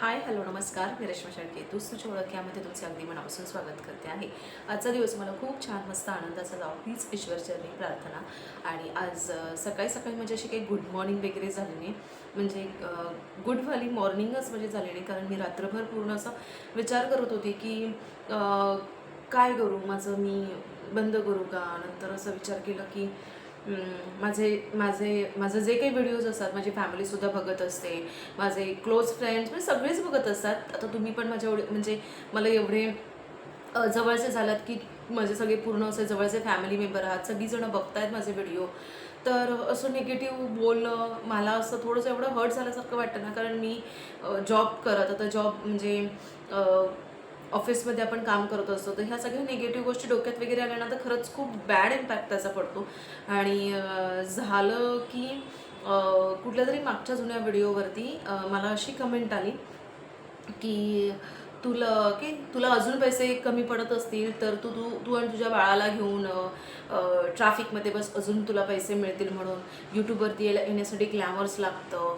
Hi hello नमस्कार. मी रेश्मा शेळके. तूच तुझ्या ओळख यामध्ये तुमचे अगदी मनापासून स्वागत करते आहे. आजचा दिवस मला खूप छान मस्त आनंदाचा जाव. हीच ईश्वरचरणी प्रार्थना. आणि आज सकाळी सकाळी म्हणजे अशी काही गुड मॉर्निंग वगैरे झाली नाही. म्हणजे गुडवाली मॉर्निंगच म्हणजे झाली नाही. कारण मी रात्रभर पूर्ण असा विचार करत होते की काय करू? माझं मी बंद करू का? नंतर असं विचार केला की माझे माझे माझं जे काही व्हिडिओज असतात माझी फॅमिलीसुद्धा बघत असते. माझे क्लोज फ्रेंड्स म्हणजे सगळेच बघत असतात. आता तुम्ही पण माझ्या एवढे म्हणजे मला एवढे जवळचे झालात की माझे सगळे पूर्ण असे जवळचे फॅमिली मेंबर आहात. सगळीजणं बघतायत माझे व्हिडिओ तर असं निगेटिव्ह बोलणं मला असं थोडंसं एवढं हर्ट झाल्यासारखं वाटतं ना. कारण मी जॉब करत आता जॉब म्हणजे ऑफिसमध्ये आपण काम करत असतो तर ह्या सगळ्या निगेटिव्ह गोष्टी डोक्यात वगैरे आल्या ना तर खरंच खूप बॅड इम्पॅक्ट त्याचा पडतो. आणि झालं की कुठल्या तरी मागच्या जुन्या व्हिडिओवरती मला अशी कमेंट आली की तुला की तुला अजून पैसे कमी पडत असतील तर तू तू तू आणि तुझ्या बाळाला घेऊन ट्रॅफिकमध्ये बस अजून तुला पैसे मिळतील म्हणून. यूट्यूबवरती यायला येण्यासाठी ग्लॅमर्स लागतं.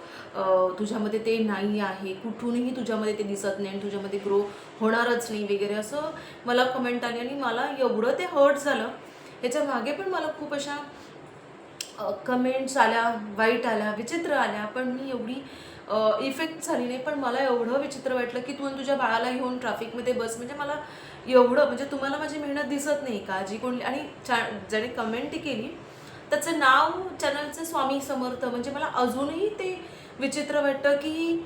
तुझ्यामध्ये ते नाही आहे. कुठूनही तुझ्यामध्ये ते दिसत नाही आणि तुझ्यामध्ये ग्रो होणारच नाही वगैरे. असं मला कमेंट आली आणि मला एवढं ते हर्ट झालं. ह्याच्या मागे पण मला खूप अशा कमेंट्स आल्या वाईट आल्या विचित्र आल्या. पण मी एवढी इफेक्ट झाली नाही पण मला एवढं विचित्र वाटलं की तू आणि तुझ्या बाळाला घेऊन ट्रॅफिकमध्ये बस. म्हणजे मला एवढं म्हणजे तुम्हाला माझी मेहनत दिसत नाही का? जी कोणी आणि चा ज्याने कमेंट केली त्याचं नाव चॅनलचे स्वामी समर्थ. म्हणजे मला अजूनही ते विचित्र वाटतं की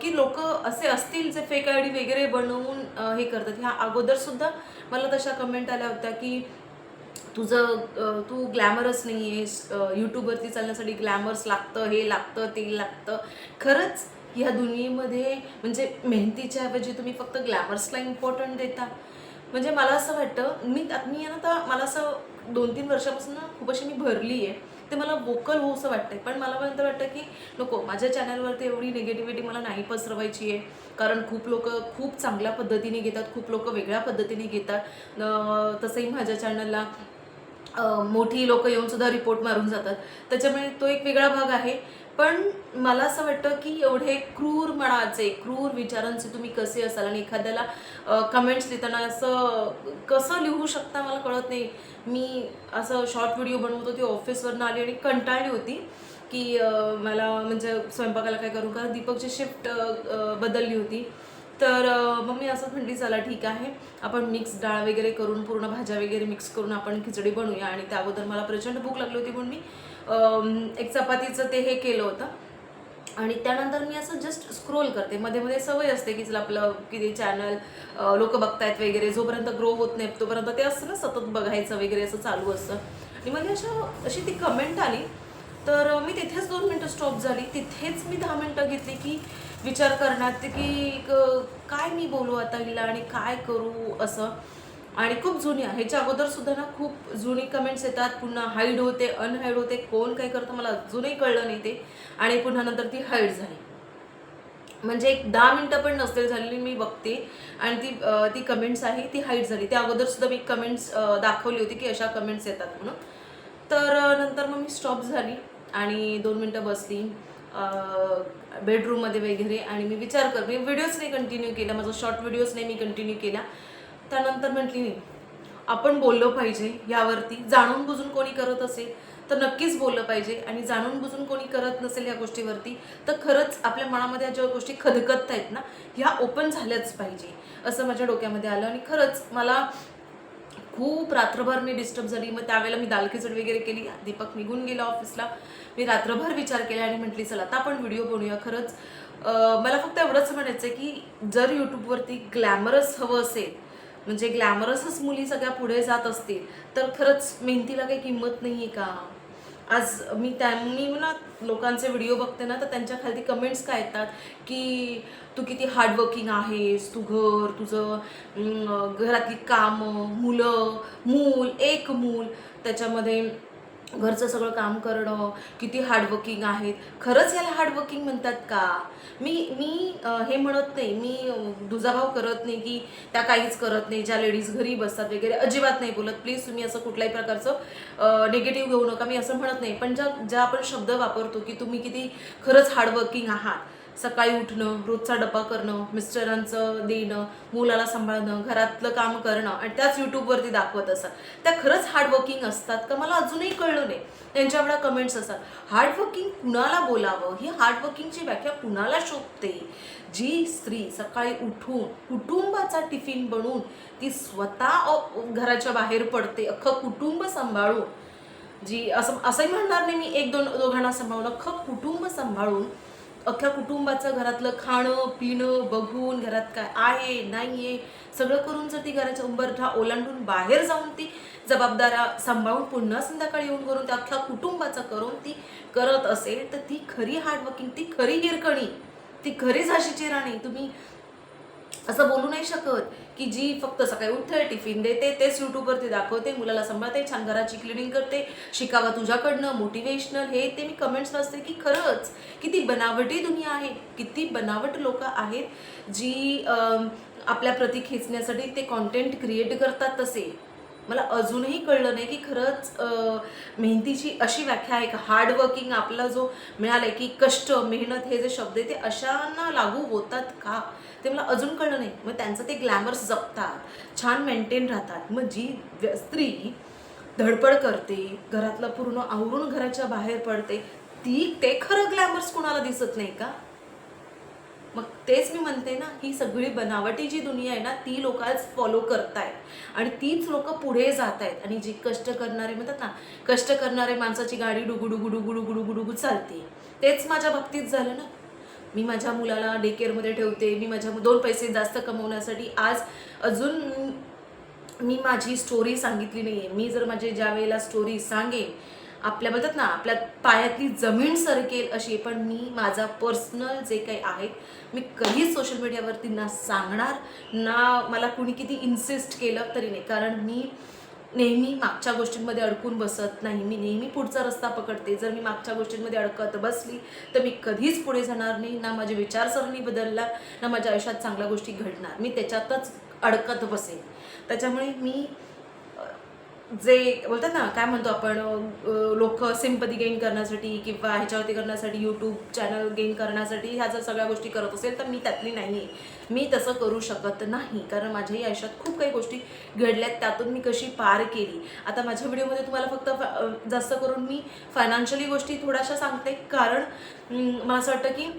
की लोक असे असतील जे फेक आय डी वगैरे बनवून हे करतात. ह्या अगोदरसुद्धा मला तशा कमेंट आल्या होत्या की तुझं तू ग्लॅमरस नाही आहेस यूट्यूबवरती चालण्यासाठी ग्लॅमर्स लागतं हे लागतं ते लागतं. खरंच ह्या दुनियेमध्ये म्हणजे मेहनतीच्या ऐवजी तुम्ही फक्त ग्लॅमर्सला इम्पॉर्टंट देता. म्हणजे मला असं वाटतं मी मी ना आता मला असं दोन तीन वर्षापासून खूप अशी मी भरली आहे ते मला वोकल हो असं वाटतंय. पण मला पर्यंत वाटतं की नको माझ्या चॅनलवरती एवढी निगेटिव्हिटी मला नाही पसरवायची आहे कारण खूप लोक खूप चांगल्या पद्धतीने घेतात खूप लोक वेगळ्या पद्धतीने घेतात. तसंही माझ्या चॅनलला मोठी लोक येऊन सुद्धा रिपोर्ट मारून जातात. त्याच्यामुळे तो एक वेगळा भाग आहे. पण मला असं वाटतं की एवढे क्रूर मनाचे क्रूर विचारांचे तुम्ही कसे असाल? आणि एखाद्याला कमेंट्स लिहिताना असं कसं लिहू शकता मला कळत नाही. मी असं शॉर्ट व्हिडिओ बनवत होती ऑफिसवरनं आली आणि कंटाळली होती की मला म्हणजे स्वयंपाकाला काय करू का? दीपकची शिफ्ट बदलली होती. तर मग मी असंच म्हणली चला ठीक आहे. आपण मिक्स डाळ वगैरे करून पूर्ण भाज्या वगैरे मिक्स करून आपण खिचडी बनवूया. आणि त्या अगोदर मला प्रचंड भूक लागली होती म्हणून मी एक चपातीचं ते हे केलं होतं. आणि त्यानंतर मी असं जस्ट स्क्रोल करते. मध्ये मध्ये सवय असते की चला आपलं किती चॅनल लोक बघतायत वगैरे जोपर्यंत ग्रो होत नाही तोपर्यंत ते असतं ना सतत बघायचं वगैरे असं चालू असतं. आणि मध्ये अशा अशी ती कमेंट आली तर मी तिथेच दोन मिनटं स्टॉप झाली. तिथेच मी दहा मिनटं घेतली की विचार करण्यात की काय मी बोलू आता हिला आणि काय करू असं. आणि खूप जुनी आहे. ह्याच्या अगोदर सुद्धा ना खूप जुनी कमेंट्स येतात. पुन्हा हाईड होते अनहाईड होते. कोण काय करतं मला अजूनही कळलं नाही ते. आणि पुन्हा नंतर ती हाईड झाली. म्हणजे एक दहा मिनटं पण नसतील झालेली मी बघते. आणि ती ती कमेंट्स आहे ती हाईट झाली. त्या अगोदर सुद्धा मी कमेंट्स दाखवली होती की अशा कमेंट्स येतात म्हणून. तर नंतर मग मी स्टॉप झाली. आणि दोन मिनटं बसली. बेडरूममध्ये वगैरे आणि मी विचार कर मी व्हिडिओज नाही कंटिन्यू केला माझा शॉर्ट व्हिडिओज नाही मी कंटिन्यू केला त्यानंतर म्हटली नाही आपण बोललं पाहिजे यावरती. जाणून बुजून कोणी करत असेल तर नक्कीच बोललं पाहिजे आणि जाणून बुजून कोणी करत नसेल या गोष्टीवरती तर खरंच आपल्या मनामध्ये ज्या गोष्टी खदकत आहेत ना ह्या ओपन झाल्याच पाहिजे. असं माझ्या डोक्यामध्ये आलं आणि खरंच मला खूप रात्रभर मी डिस्टर्ब झाली. मग त्यावेळेला मी दाल खिचडी वगैरे केली. दीपक निघून गेला ऑफिसला मी रात्रभर विचार केला आणि म्हटली चला आता आपण व्हिडिओ बनवूया. खरंच मला फक्त एवढंच म्हणायचं आहे की जर यूट्यूबवरती ग्लॅमरस हवं असेल म्हणजे ग्लॅमरसच मुली सगळ्या पुढे जात असतील तर खरंच मेहनतीला काही किंमत नाही आहे का? आज मी त्या मी ना लोकांचे व्हिडिओ बघते ना तर त्यांच्या खाली कमेंट्स काय येतात की तू किती हार्डवर्किंग आहेस तू घर तुझं घरातली कामं मुलं मूल एक मूल त्याच्यामध्ये घरचं सगळं काम करणं किती हार्डवर्किंग आहेत. खरंच याला हार्डवर्किंग म्हणतात का? मी मी हे म्हणत नाही मी दुजाभाव करत नाही की त्या काहीच करत नाही ज्या लेडीज घरी बसतात वगैरे अजिबात नाही बोलत. प्लीज तुम्ही असं कुठल्याही प्रकारचं निगेटिव्ह घेऊ नका मी असं म्हणत नाही. पण ज्या ज्या आपण शब्द वापरतो की तुम्ही किती खरंच हार्डवर्किंग आहात सकाळी उठणं रोजचा डबा करणं मिस्टरांचं देणं मुलाला सांभाळणं घरातलं काम करणं आणि त्याच यूट्यूबवरती दाखवत असतात त्या खरंच हार्डवर्किंग असतात का मला अजूनही कळलं नाही. त्यांच्या एवढ्या कमेंट्स असतात. हार्डवर्किंग कुणाला बोलावं? ही हार्डवर्किंगची व्याख्या कुणाला शोधते जी स्त्री सकाळी उठून कुटुंबाचा टिफिन बनवून ती स्वतः घराच्या बाहेर पडते अख्खं कुटुंब सांभाळून. जी असं असंही म्हणणार नाही मी एक दोन दोघांना सांभाळून अख्खं कुटुंब सांभाळून अख्ख्या कुटुंबाचं घरातलं खाणं पिणं बघून घरात काय आहे नाही आहे सगळं करून जर ती घराच्या उंबरठा ओलांडून बाहेर जाऊन ती जबाबदाऱ्या सांभाळून पुन्हा संध्याकाळी येऊन करून त्या अख्ख्या कुटुंबाचं करून ती करत असेल तर ती खरी हार्डवर्किंग ती खरी हिरकणी ती खरी झाशीची राणी. तुम्ही असं बोलू नाही शकत की जी फक्त सकाळी उठते टिफिन देते तेच यूट्यूबवरती दाखवते मुलाला सांभाळते छान घराची क्लिनिंग करते शिकावा तुझ्याकडनं मोटिवेशनल हे ते मी कमेंट्स वाचते की खरंच किती बनावटी दुनिया आहे किती बनावट लोक आहेत जी आपल्या प्रती खेचण्यासाठी ते कॉन्टेंट क्रिएट करतात तसे. मला अजूनही कळलं नाही की खरंच मेहंदीची मेहनतीची अशी व्याख्या आहे का? हार्डवर्किंग आपला जो मिळालाय की कष्ट मेहनत हे जे शब्द आहे ते अशांना लागू होतात का? ते मला अजून कळलं नाही. मग त्यांचं ते ग्लॅमर्स जपतात छान मेंटेन राहतात. मग जी व्य- स्त्री धडपड करते घरातलं पूर्ण आवरून घराच्या बाहेर पडते ती ते खरं ग्लॅमर्स कोणाला दिसत नाही का? मग तेच मी म्हणते ना ही सगळी बनावटी जी दुनिया आहे ना ती लोक आज फॉलो करतायत. आणि तीच लोक पुढे जात आहेत आणि जी कष्ट करणारे म्हणतात ना कष्ट करणारे माणसाची गाडी डुगू डुगू डुगू चालते. तेच माझ्या बाबतीत झालं ना. मी माझ्या मुलाला डे केअरमध्ये ठेवते. मी माझ्या दोन पैसे जास्त कमवण्यासाठी आज अजून मी माझी स्टोरी सांगितली नाही आहे मी जर माझे ज्या वेळेला स्टोरी सांगेन आपल्या बोलतात ना आपल्या पायातली जमीन सरकेल अशी पण मी माझा पर्सनल जे काही आहे मी कधीच सोशल मीडियावरती ना सांगणार ना मला कुणी किती इन्सिस्ट केलं तरी नाही. कारण मी नेहमी मागच्या गोष्टींमध्ये अडकून बसत नाही. मी नेहमी पुढचा रस्ता पकडते. जर मी मागच्या गोष्टींमध्ये अडकत बसली तर मी कधीच पुढे जाणार नाही. ना माझी विचारसरणी बदलणार ना माझ्या आयुष्यात चांगल्या गोष्टी घडणार. मी त्याच्यातच अडकत बसेन. त्याच्यामुळे मी जे बोलतात ना काय म्हणतो आपण लोक सिम्पती गेन करण्यासाठी किंवा ह्याच्यावरती करण्यासाठी यूट्यूब चॅनल गेन करण्यासाठी ह्या जर सगळ्या गोष्टी करत असेल तर मी त्यातली नाही आहे मी तसं करू शकत नाही कारण माझ्याही आयुष्यात खूप काही गोष्टी घडल्यात त्यातून मी कशी पार केली. आता माझ्या व्हिडिओमध्ये तुम्हाला फक्त फ- जास्त करून मी फायनान्शियली गोष्टी थोड्याशा सांगते. कारण मला असं वाटतं की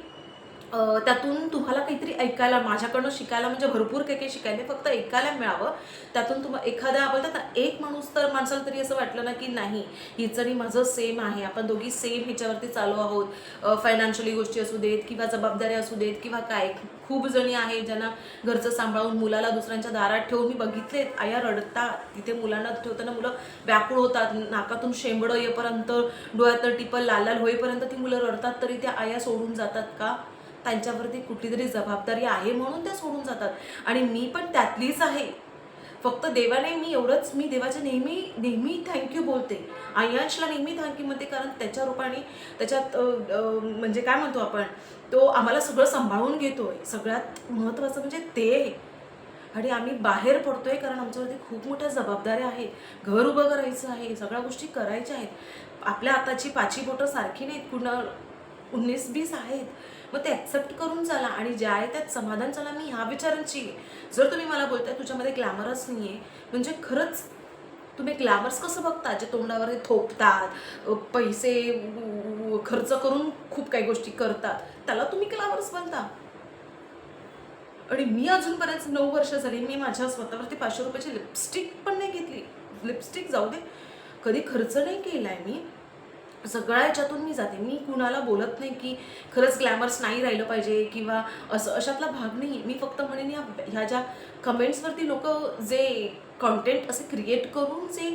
त्यातून तुम्हाला काहीतरी ऐकायला माझ्याकडनं शिकायला म्हणजे भरपूर काही काही शिकायला फक्त ऐकायला मिळावं. त्यातून तुम्हाला एखाद्या बोलतात ना एक माणूस तर माणसाला तरी असं वाटलं ना की नाही हिचं आणि माझं सेम आहे आपण दोघी सेम ह्याच्यावरती चालू आहोत. फायनान्शियली गोष्टी असू देत किंवा जबाबदाऱ्या असू देत किंवा काय खूप जणी आहे ज्यांना घरचं सांभाळून मुलाला दुसऱ्यांच्या दारात ठेवून मी बघितलेत आया रडतात तिथे मुलांना ठेवताना मुलं व्याकुळ होतात नाकातून शेंबडं येपर्यंत डोळ्यात टिपल लाल लाल होईपर्यंत ती मुलं रडतात तरी त्या आया सोडून जातात का? त्यांच्यावरती कुठलीतरी जबाबदारी आहे म्हणून त्या सोडून जातात. आणि मी पण त्यातलीच आहे. फक्त देवाने मी एवढंच मी देवाच्या नेहमी नेहमी थँक्यू बोलते. आयांशला नेहमी थँक्यू म्हणते कारण त्याच्या रूपाने त्याच्यात म्हणजे काय म्हणतो आपण तो आम्हाला सगळं सांभाळून घेतोय. सगळ्यात महत्त्वाचं म्हणजे ते. आहे. आणि आम्ही बाहेर पडतोय कारण आमच्यावरती खूप मोठ्या जबाबदाऱ्या आहेत. घर उभं करायचं आहे सगळ्या गोष्टी करायच्या आहेत. आपल्या हाताची पाची बोटं सारखी नाहीत. कुणा उन्नीस बीस आहेत. मग ते ॲक्सेप्ट करून चला आणि ज्या आहे त्यात समाधान चला मी ह्या विचारांची आहे. जर तुम्ही मला बोलताय तुझ्यामध्ये ग्लॅमरच नाही आहे म्हणजे खरंच तुम्ही ग्लॅमर्स कसं बघता? जे तोंडावर थोपतात पैसे खर्च करून खूप काही गोष्टी करतात. त्याला तुम्ही ग्लॅमर्स बनता. आणि मी अजूनपर्यंत नऊ वर्ष झाली मी माझ्या स्वतःवरती पाचशे रुपयाची लिपस्टिक पण नाही घेतली. लिपस्टिक जाऊ दे. कधी खर्च नाही केला आहे मी. सगळ्या ह्याच्यातून मी जाते. मी कुणाला बोलत नाही की खरंच ग्लॅमर्स नाही राहिलं पाहिजे किंवा असं अशातला भाग नाही. मी फक्त म्हणेन या ह्या ज्या कमेंट्सवरती लोक जे कॉन्टेंट असे क्रिएट करून जे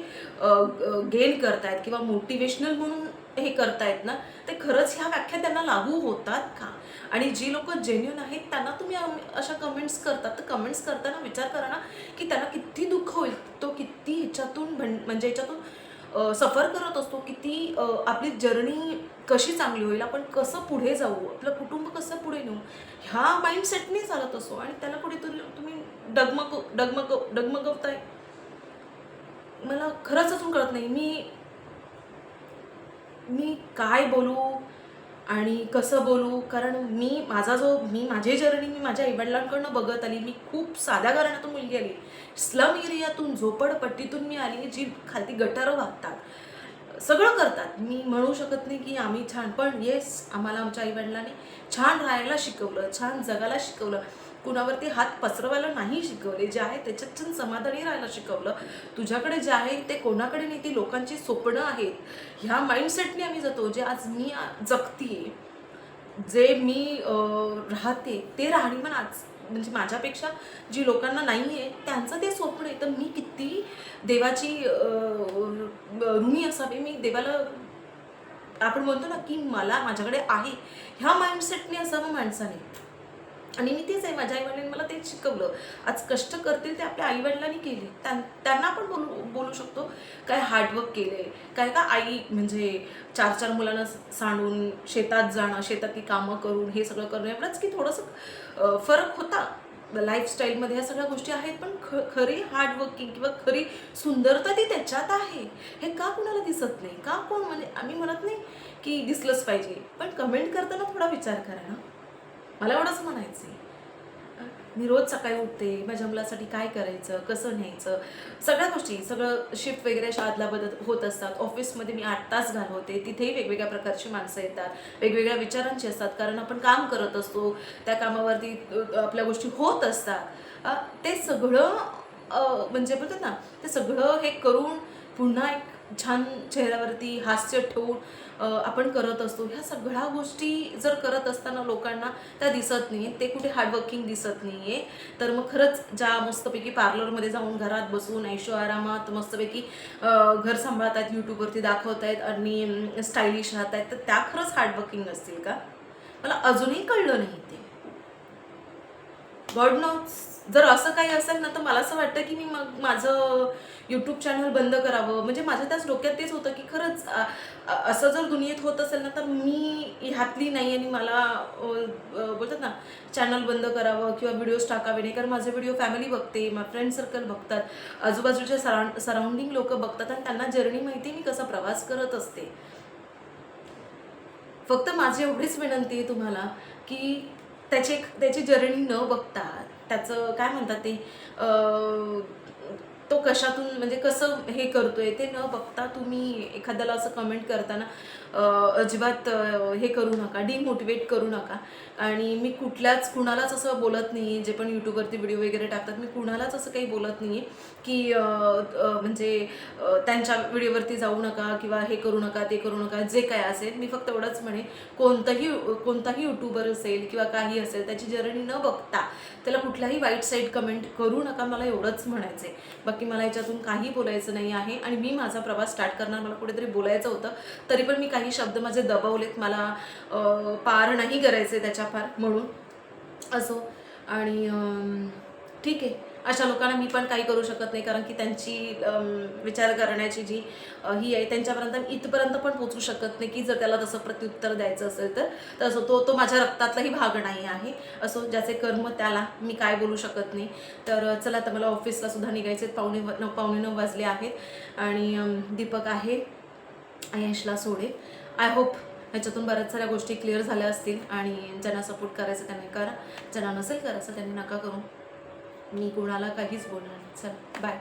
गेन करतायत किंवा मोटिवेशनल म्हणून हे करतायत ना ते खरंच ह्या व्याख्या त्यांना लागू होतात का? आणि जी लोक जेन्युन आहेत त्यांना तुम्ही अशा कमेंट्स करतात. तर कमेंट्स करताना विचार करा ना की त्यांना किती दुःख होईल तो किती ह्याच्यातून म्हणजे ह्याच्यातून सफर करत असतो किती ती आपली जर्नी कशी चांगली होईल आपण कसं पुढे जाऊ आपलं कुटुंब कसं पुढे नेऊ ह्या माइंडसेटने चालत असतो. आणि त्याला कुठेतरी तुम्ही डगमग डगमग डगमगवताय. मला खरंच अजून कळत नाही मी मी काय बोलू? आणि कसं बोलू? कारण मी माझा जो मी माझी जर्नी मी माझ्या आईवडिलांकडनं बघत आली. मी खूप साध्या घराण्यातून मुलगी आली. स्लम एरियातून झोपडपट्टीतून मी आली जी खालती गटारं वागतात. सगळं करतात. मी म्हणू शकत नाही की आम्ही छान पण येस आम्हाला आमच्या आईवडिलांनी छान राहायला शिकवलं छान जगायला शिकवलं. कुणावरती हात पसरवायला नाही शिकवले जे आहे त्याच्यात छान समाधानी राहायला शिकवलं. तुझ्याकडे जे आहे ते कोणाकडे नाही ती लोकांची स्वप्न आहेत. ह्या माइंडसेटने आम्ही जातो जे आज मी जगतीये जे मी राहते ते राहणीमान आज म्हणजे माझ्यापेक्षा जी लोकांना नाही आहे त्यांचं ते स्वप्न आहे. तर मी किती देवाची ऋणी असावी मी देवाला आपण म्हणतो ना की मला माझ्याकडे आहे. ह्या माइंडसेटने असावं माणसाने. आणि मी तेच आहे माझ्या आईवडिलांनी मला तेच शिकवलं. आज कष्ट करतील ते आपल्या आईवडिलांनी केले. त्यां- त्यांना आपण बोलू बोलू शकतो. काय हार्डवर्क केले काय का आई म्हणजे चार चार मुलांना सांडून शेतात जाणं शेतातली कामं करून हे सगळं करणं एवढंच की थोडंसं फरक होता. लाईफस्टाईलमध्ये ह्या सगळ्या गोष्टी आहेत पण ख खरी हार्डवर्किंग किंवा खरी सुंदरता ती त्याच्यात आहे. हे का कुणाला दिसत नाही? का कोण? म्हणजे आम्ही म्हणत नाही की दिसलंच पाहिजे. पण कमेंट करताना थोडा विचार करा ना. मला एवढंच म्हणायचं आहे मी रोज सकाळी उठते माझ्या मुलासाठी काय करायचं कसं न्यायचं सगळ्या गोष्टी सगळं शिफ्ट वगैरे शाळेतला बदल होत असतात. ऑफिसमध्ये मी आठ तास घालवते तिथेही वेगवेगळ्या प्रकारची माणसं येतात वेगवेगळ्या विचारांची असतात कारण आपण काम करत असतो त्या कामावरती आपल्या गोष्टी होत असतात. ते सगळं म्हणजे बोलतात ना ते सगळं हे करून पुन्हा एक छान चेहऱ्यावरती हास्य ठेवून आपण करत असतो. ह्या सगळ्या गोष्टी जर करत असताना लोकांना त्या दिसत नाही ते कुठे हार्डवर्किंग दिसत नाही आहे तर मग खरंच ज्या मस्तपैकी पार्लरमध्ये जाऊन घरात बसून ऐशो आरामात मस्तपैकी घर घर आहेत यूट्यूबवरती दाखवत आहेत आणि स्टायलिश राहत आहेत तर त्या खरंच हार्डवर्किंग असतील का? मला अजूनही कळलं नाही ते. गॉड नोट्स जर असं काही असेल ना तर मला असं वाटतं की मी मग माझं यूट्यूब चॅनल बंद करावं. म्हणजे माझ्या त्याच डोक्यात तेच होतं की खरंच असं जर दुनियेत होत असेल ना तर मी ह्यातली नाही आणि मला बोलतात ना चॅनल बंद करावं किंवा व्हिडिओज टाकावे नाही. कारण माझे व्हिडिओ फॅमिली बघते माझं फ्रेंड सर्कल बघतात आजूबाजूच्या सराउंड सराउंडिंग लोक बघतात आणि त्यांना जर्नी माहिती मी कसा प्रवास करत असते. फक्त माझी एवढीच विनंती आहे तुम्हाला की त्याची त्याची जर्नी न बघता त्याचं काय म्हणतात ते कशातून म्हणजे कसं हे करतोय ते न बघता तुम्ही एखाद्याला असं कमेंट करताना अजिबात हे करू नका डिमोटिवेट करू नका. आणि मी कुठल्याच कुणालाच असं बोलत नाही जे पण यूट्यूबवरती व्हिडिओ वगैरे टाकतात मी कुणालाच असं काही बोलत नाही की म्हणजे त्यांच्या व्हिडिओवरती जाऊ नका किंवा हे करू नका ते करू नका जे काय असेल मी फक्त एवढंच म्हणे कोणतंही कोणताही यूट्यूबर असेल किंवा काही असेल त्याची जर्नी न बघता त्याला कुठलाही वाईट साईड कमेंट करू नका मला एवढंच म्हणायचं आहे बाकी मला याच्यातून काही बोलायचं नाही आहे आणि मी माझा प्रवास स्टार्ट करणार मला कुठेतरी बोलायचं होतं. तरी पण मी काही शब्द माझे दबवलेत मला पार नाही करायचे त्याच्या पार म्हणून. असो. आणि ठीक आहे. अशा लोकांना मी पण काही करू शकत नाही कारण की त्यांची विचार करण्याची जी ही आहे त्यांच्यापर्यंत मी इथपर्यंत पण पोचू शकत नाही की जर त्याला तसं प्रत्युत्तर द्यायचं असेल तर. तसं तो तो माझ्या रक्तातलाही भाग नाही आहे. असो ज्याचे कर्म त्याला मी काय बोलू शकत नाही. तर चला आता मला ऑफिसला सुद्धा निघायचे पावणे नऊ पावणे नऊ वाजले आहेत. आणि दीपक आहे यशला सोडे. आय होप ह्याच्यातून बऱ्याच साऱ्या गोष्टी क्लिअर झाल्या असतील. आणि ज्यांना सपोर्ट करायचं त्यांनी करा. ज्यांना नसेल करायचं त्यांनी नका करू. मी कोणाला काहीच बोलणार नाही. चल बाय